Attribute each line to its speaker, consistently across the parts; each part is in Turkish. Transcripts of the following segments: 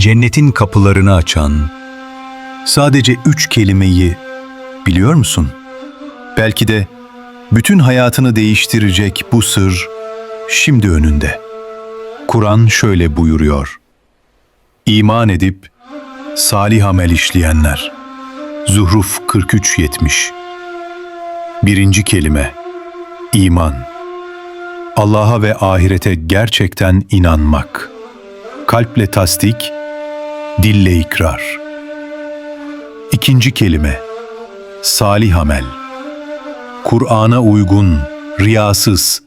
Speaker 1: cennetin kapılarını açan, sadece üç kelimeyi biliyor musun? Belki de bütün hayatını değiştirecek bu sır şimdi önünde. Kur'an şöyle buyuruyor. İman edip salih amel işleyenler. Zuhruf 43-70 Birinci kelime İman Allah'a ve ahirete gerçekten inanmak. Kalple tasdik, dille ikrar. İkinci kelime Salih amel Kur'an'a uygun, riyasız,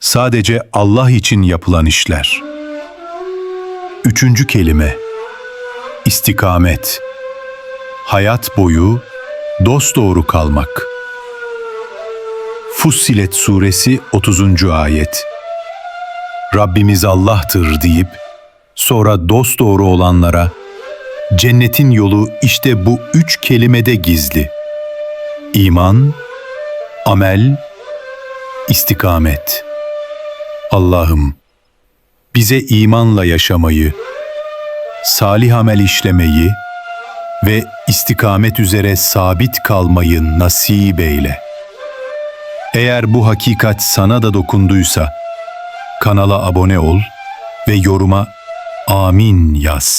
Speaker 1: sadece Allah için yapılan işler. Üçüncü kelime İstikamet Hayat boyu dosdoğru kalmak. Fussilet Suresi 30. Ayet Rabbimiz Allah'tır deyip sonra dosdoğru olanlara cennetin yolu işte bu üç kelimede gizli. İman, amel, istikamet. Allah'ım bize imanla yaşamayı, salih amel işlemeyi ve istikamet üzere sabit kalmayı nasip eyle. Eğer bu hakikat sana da dokunduysa, kanala abone ol ve yoruma amin yaz.